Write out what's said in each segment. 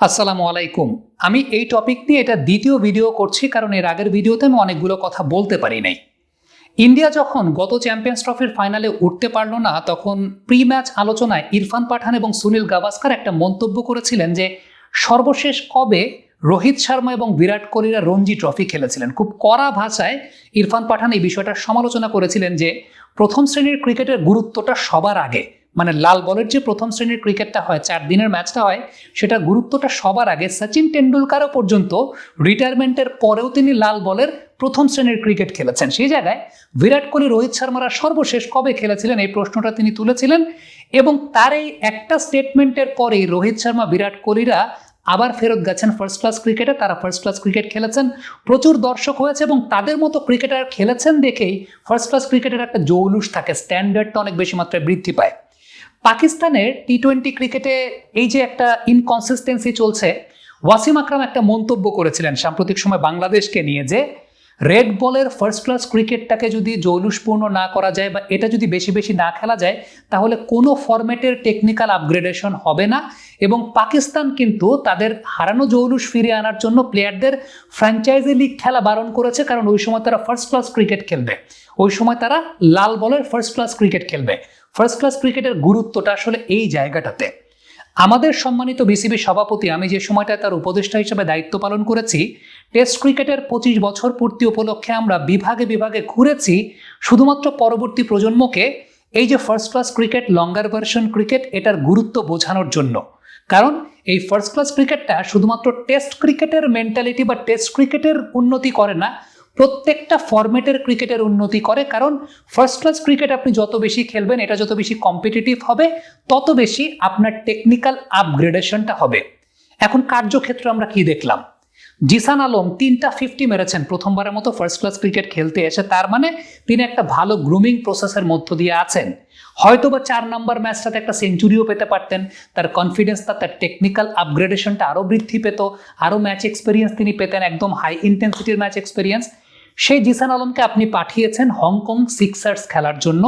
আসসালামু আলাইকুম। আমি এই টপিক নিয়ে এটা দ্বিতীয় ভিডিও করছি কারণ এর আগের ভিডিওতে আমি অনেকগুলো কথা বলতে পারি নাই। ইন্ডিয়া যখন গত চ্যাম্পিয়ন্স ট্রফির ফাইনালে উঠতে পারল না, তখন প্রি ম্যাচ আলোচনায় ইরফান পাঠান এবং সুনীল গাভাস্কার একটা মন্তব্য করেছিলেন যে, সর্বশেষ কবে রোহিত শর্মা এবং বিরাট কোহলিরা রঞ্জি ট্রফি খেলেছিলেন? খুব কড়া ভাষায় ইরফান পাঠান এই বিষয়টার সমালোচনা করেছিলেন যে, প্রথম শ্রেণির ক্রিকেটের গুরুত্বটা সবার আগে। মানে লাল বলের যে প্রথম শ্রেণির ক্রিকেটটা হয়, চার দিনের ম্যাচটা হয় সেটা গুরুত্বটা সবার আগে সচিন টেন্ডুলকারও পর্যন্ত রিটায়ারমেন্টের পরেও তিনি লাল বলের প্রথম শ্রেণির ক্রিকেট খেলেছেন। সেই জায়গায় বিরাট কোহলি, রোহিত শর্মারা সর্বশেষ কবে খেলেছিলেন এই প্রশ্নটা তিনি তুলেছিলেন এবং তার এই একটা স্টেটমেন্টের পরেই রোহিত শর্মা, বিরাট কোহলিরা আবার ফেরত গেছেন ফার্স্ট ক্লাস ক্রিকেটে তারা ফার্স্ট ক্লাস ক্রিকেট খেলেছেন, প্রচুর দর্শক হয়েছে এবং তাদের মতো ক্রিকেটার খেলেছেন দেখেই ফার্স্ট ক্লাস ক্রিকেটের একটা জৌলুস থাকে স্ট্যান্ডার্ডটা অনেক বেশি মাত্রায় বৃদ্ধি পায়। পাকিস্তানের টি টোয়েন্টি ক্রিকেটে এই যে একটা ইনকনসিস্টেন্সি চলছে, ওয়াসিম আকরাম একটা মন্তব্য করেছিলেন সাম্প্রতিক সময় বাংলাদেশকে নিয়ে যে রেড বলের ফার্স্ট ক্লাস ক্রিকেটটাকে যদি জৌলুসপূর্ণ না করা যায় বা এটা যদি বেশি বেশি না খেলা যায়, তাহলে কোনো ফরম্যাটের টেকনিক্যাল আপগ্রেডেশন হবে না এবং পাকিস্তান কিন্তু তাদের হারানো জৌলুস ফিরিয়ে আনার জন্য প্লেয়ারদের ফ্র্যাঞ্চাইজি লিগ খেলা বারণ করেছে, কারণ ওই সময় তারা ফার্স্ট ক্লাস ক্রিকেট খেলবে। ওই সময় তারা লাল বলের ফার্স্ট ক্লাস ক্রিকেট খেলবে। ফার্স্ট ক্লাস ক্রিকেটের গুরুত্বটা আসলে এই জায়গাটাতে। আমাদের সম্মানিত বিসিবি সভাপতি, আমি যে সময়টায় তার উপদেষ্টা হিসেবে দায়িত্ব পালন করেছি টেস্ট ক্রিকেটের পঁচিশ বছর পূর্তি উপলক্ষে আমরা বিভাগে বিভাগে ঘুরেছি, শুধুমাত্র পরবর্তী প্রজন্মকে এই যে first class cricket longer version cricket এটার গুরুত্ব বোঝানোর জন্য। কারণ এই ফার্স্ট ক্লাস ক্রিকেটটা শুধুমাত্র টেস্ট ক্রিকেটের মেন্টালিটি বা টেস্ট ক্রিকেটের উন্নতি করে না, প্রত্যেকটা ফরম্যাটের ক্রিকেটের উন্নতি করে। কারণ ফার্স্ট ক্লাস ক্রিকেট আপনি যত বেশি খেলবেন, এটা যত বেশি কম্পিটিটিভ হবে, তত বেশি আপনার টেকনিক্যাল আপগ্রেডেশনটা হবে। এখন কার্যক্ষেত্রে আমরা কি দেখলাম? জিসান আলম তিনটা ফিফটি মেরেছেন প্রথমবারের মতো ফার্স্ট ক্লাস ক্রিকেট খেলতে এসে, তার মানে তিনি একটা ভালো গ্রুমিং প্রসেসের মধ্য দিয়ে আছেন। হয়তো বা চার নম্বর ম্যাচটাতে একটা সেঞ্চুরিও পেতে পারতেন, তার কনফিডেন্সটা তার টেকনিক্যাল আপগ্রেডেশনটা আরও বৃদ্ধি পেত আরও ম্যাচ এক্সপিরিয়েন্স তিনি পেতেন, একদম হাই ইন্টেন্সিটির ম্যাচ এক্সপিরিয়েন্স সেই জিসান আলমকে আপনি পাঠিয়েছেন হংকং সিক্সার্স খেলার জন্য।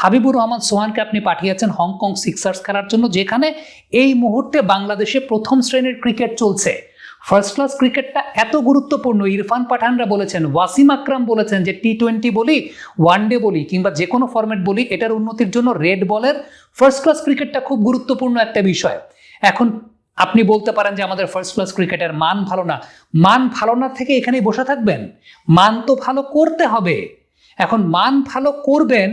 হাবিবুর রহমান সোহানকে আপনি পাঠিয়েছেন হংকং সিক্সার্স খেলার জন্য, যেখানে এই মুহূর্তে বাংলাদেশে প্রথম শ্রেণির ক্রিকেট চলছে। ফার্স্ট ক্লাস ক্রিকেটটা এত গুরুত্বপূর্ণ। ইরফান পাঠানরা বলেছেন, ওয়াসিম আকরাম বলেছেন যে টি টোয়েন্টি বলি ওয়ান ডে বলি, কিংবা যে কোনো ফরম্যাট বলি, এটার উন্নতির জন্য রেড বলের ফার্স্ট ক্লাস ক্রিকেটটা খুব গুরুত্বপূর্ণ একটা বিষয়। এখন আপনি বলতে পারেন যে আমাদের ফার্স্ট ক্লাস ক্রিকেটের মান ভালো না। মান ভালো না থেকে এখানেই বসে থাকবেন। মান তো ভালো করতে হবে। এখন মান ভালো করবেন,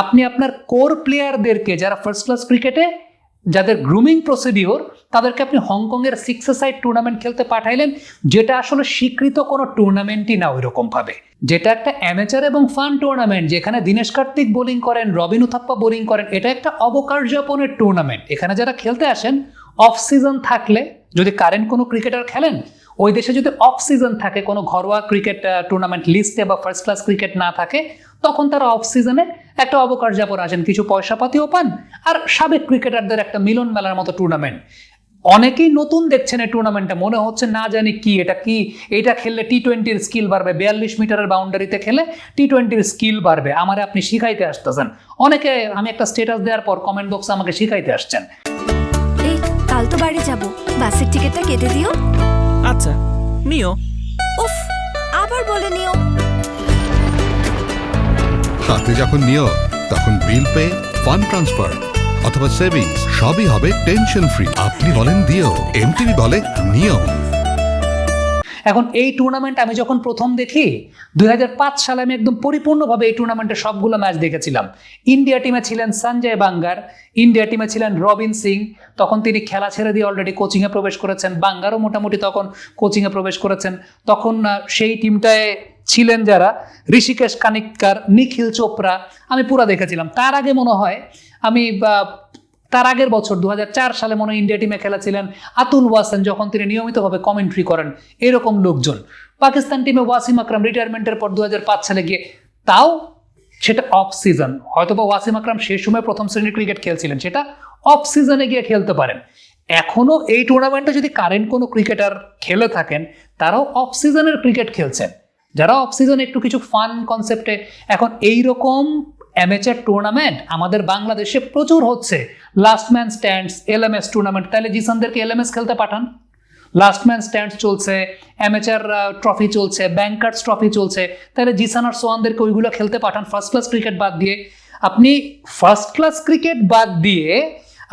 আপনি আপনার কোর প্লেয়ারদেরকে যারা ফার্স্ট ক্লাস ক্রিকেটে যাদের গ্রুমিং প্রসিডিওর তাদেরকে আপনি হংকংয়ের সিক্স সাইড টুর্নামেন্ট খেলতে পাঠাইলেন, যেটা আসলে স্বীকৃত কোনো টুর্নামেন্টই না ওই রকমভাবে যেটা একটা অ্যামেচার এবং ফান টুর্নামেন্ট যেখানে দীনেশ কার্তিক বোলিং করেন, রবিন উথাপ্পা বোলিং করেন, এটা একটা অবকার্যাপনের টুর্নামেন্ট এখানে যারা খেলতে আসেন অফ সিজন থাকলে যদি কারেন্ট কোনো ক্রিকেটার খেলেন, ওই দেশে যদি অফ সিজন থাকে, কোনো ঘরোয়া ক্রিকেট টুর্নামেন্ট লিস্টে বা ফার্স্ট ক্লাস ক্রিকেট না থাকে তখন তারা অফ সিজনে একটা অবকার্যাপন আসেন। কিছু পয়সাপাতিও পান আর সাবেক ক্রিকেটারদের একটা মিলন মেলার মতো টুর্নামেন্ট অনেকেই নতুন দেখছেন এই টুর্নামেন্টটা মনে হচ্ছে না জানি কি এটা কি? এটা খেললে টি টোয়েন্টির স্কিল বাড়বে। বিয়াল্লিশ মিটারের বাউন্ডারিতে খেলে টি টোয়েন্টির স্কিল বাড়বে। আমার আপনি শিখাইতে আসতেছেন। অনেকে আমি একটা স্টেটাস দেওয়ার পর কমেন্ট বক্সে আমাকে শিখাইতে আসছেন। কাল তো বাড়ি যাব। বাসের টিকিটটা কেটে দিও। আচ্ছা নিও। উফ আবার বলে নিও। হাতে যখন নিও, তখন বিল পে ফান্ড ট্রান্সফার অথবা সেভিংস সবই হবে টেনশন ফ্রি আপনি বলেন দিও এমটিভি বলে নিও। এখন এই টুর্নামেন্ট আমি যখন প্রথম দেখি, দুই হাজার পাঁচ সালে আমি একদম পরিপূর্ণভাবে এই টুর্নামেন্টের সবগুলো ম্যাচ দেখেছিলাম। ইন্ডিয়া টিমে ছিলেন সঞ্জয় বাঙ্গার ইন্ডিয়া টিমে ছিলেন রবিন সিং, তখন তিনি খেলা ছেড়ে দিয়ে অলরেডি কোচিংয়ে প্রবেশ করেছেন। বাঙ্গারও মোটামুটি তখন কোচিংয়ে প্রবেশ করেছেন। তখন সেই টিমটায় ছিলেন যারা? ঋষিকেশ কানিককার, নিখিল চোপড়া, আমি পুরা দেখেছিলাম। তার আগে মনে হয়, আমি তার আগের বছর দু হাজার চার সালে মনে হয় ইন্ডিয়া টিমে খেলেছিলেন আতুল ওয়াসান, যখন তিনি নিয়মিতভাবে কমেন্ট্রি করেন এরকম লোকজন। পাকিস্তান টিমে ওয়াসিম আকরাম রিটায়ারমেন্টের পর দু সালে গিয়ে, তাও সেটা অফ সিজন হয়তো বা ওয়াসিম আকরাম সেই সময় প্রথম শ্রেণির ক্রিকেট খেলছিলেন, সেটা অফ সিজনে গিয়ে খেলতে পারেন। এখনও এই টুর্নামেন্টে যদি কারেন্ট কোনো ক্রিকেটার খেলে থাকেন, তারাও অফ সিজনের ক্রিকেট খেলছেন। যারা অফ একটু কিছু ফান কনসেপ্টে এখন এই রকম অ্যামেচার টুর্নামেন্ট আমাদের বাংলাদেশে প্রচুর হচ্ছে। Last man stands L LMS tournament তাহলে জিসানদেরকে এল এলএমএস খেলতে পাঠান। লাস্ট ম্যান স্ট্যান্ডস চলছে অ্যামেচার ট্রফি চলছে ব্যাংকার্স ট্রফি চলছে, তাহলে জিসান আর সোয়ানদেরকে ওইগুলো খেলতে পাঠান ফার্স্ট ক্লাস ক্রিকেট বাদ দিয়ে। আপনি ফার্স্ট ক্লাস ক্রিকেট বাদ দিয়ে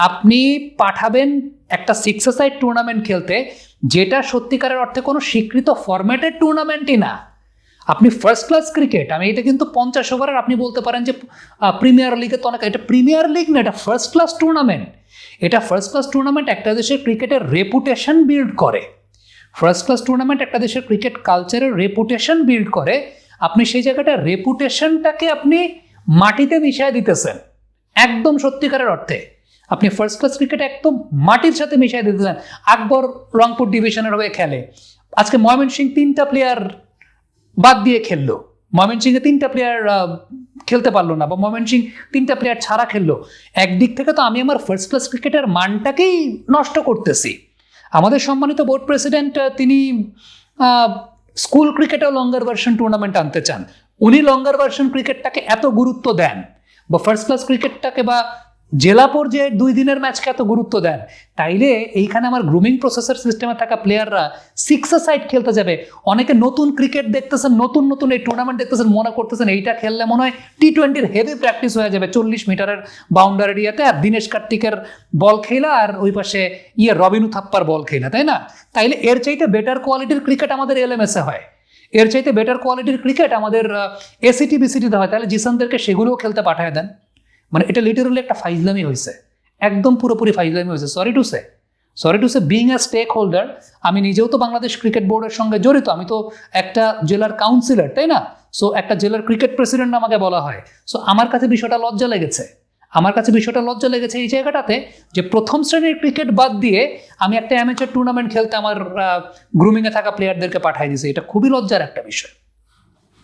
আপনি পাঠাবেন একটা সিক্স সাইড টুর্নামেন্ট খেলতে, যেটা সত্যিকারের অর্থে কোনো স্বীকৃত ফরম্যাটের টুর্নামেন্টই না। আপনি ফার্স্ট ক্লাস ক্রিকেট আমি এটা কিন্তু পঞ্চাশ ওভারের আপনি বলতে পারেন যে প্রিমিয়ার লিগে তো অনেক, এটা প্রিমিয়ার লিগ না, এটা ফার্স্ট ক্লাস টুর্নামেন্ট এটা ফার্স্ট ক্লাস টুর্নামেন্ট একটা দেশের ক্রিকেটের রেপুটেশন বিল্ড করে। ফার্স্ট ক্লাস টুর্নামেন্ট একটা দেশের ক্রিকেট কালচারের রেপুটেশন বিল্ড করে। আপনি সেই জায়গাটা রেপুটেশনটাকে আপনি মাটিতে মিশিয়ে দিতেছেন। একদম সত্যিকারের অর্থে। আপনি ফার্স্ট ক্লাস ক্রিকেট একদম মাটির সাথে মিশিয়ে দিতেছেন। আকবর রংপুর ডিভিশনের হয়ে খেলে। আজকে ময়মনসিং তিনটা প্লেয়ার বাদ দিয়ে খেললো। ময়মনসিংহে তিনটা প্লেয়ার খেলতে পারল না বা ময়মনসিং তিনটা প্লেয়ার ছাড়া খেললো। একদিক থেকে তো আমি আমার ফার্স্ট ক্লাস ক্রিকেটের মানটাকেই নষ্ট করতেছি। আমাদের সম্মানিত বোর্ড প্রেসিডেন্ট তিনি স্কুল ক্রিকেটেও লঙ্গার ভার্সন টুর্নামেন্ট আনতে চান। উনি লঙ্গার ভার্সন ক্রিকেটটাকে এত গুরুত্ব দেন বা ফার্স্ট ক্লাস ক্রিকেটটাকে বা জেলা পর্যায়ে দুই দিনের ম্যাচকে এত গুরুত্ব দেন? তাইলে এইখানে আমার গ্রুমিং প্রসেসর সিস্টেমে থাকা প্লেয়াররা সিক্স সাইড খেলতে যাবে। অনেকে নতুন ক্রিকেট দেখতেছেন, নতুন নতুন এই টুর্নামেন্ট দেখতেছেন, মনে করতেছেন এইটা খেললে মনে হয় টি টোয়েন্টির হেভি প্র্যাকটিস হয়ে যাবে চল্লিশ মিটারের বাউন্ডারি এরিয়াতে আর দীনেশ কার্তিকের বল খেলা আর ওই পাশে ইয়ে রবিনু থাপ্পার বল খেলা, তাই না? তাইলে এর চাইতে বেটার কোয়ালিটির ক্রিকেট আমাদের এলএমএসে হয়। এর চাইতে বেটার কোয়ালিটির ক্রিকেট আমাদের এসিটি বিসিটিতে হয়। তাহলে জিসানদেরকে সেগুলোও খেলতে পাঠায় দেন। মানে এটা লিটারালি একটা ফাইজলামি হয়েছে একদম পুরোপুরি ফাইজলামি হয়েছে sorry to say sorry to say being a stakeholder আমি নিজেও তো বাংলাদেশ ক্রিকেট বোর্ডের সঙ্গে জড়িত। আমি তো একটা জেলার কাউন্সিলর তাই না? সো একটা জেলার ক্রিকেট প্রেসিডেন্ট আমাকে বলা হয়। সো আমার কাছে বিষয়টা লজ্জা লেগেছে। আমার কাছে বিষয়টা লজ্জা লেগেছে এই জায়গাটাতে যে প্রথম শ্রেণির ক্রিকেট বাদ দিয়ে আমি একটা অ্যামেচার টুর্নামেন্ট খেলতে আমার গ্রুমিংয়ে থাকা প্লেয়ারদেরকে পাঠিয়ে দিয়েছি। এটা খুবই লজ্জার একটা বিষয়।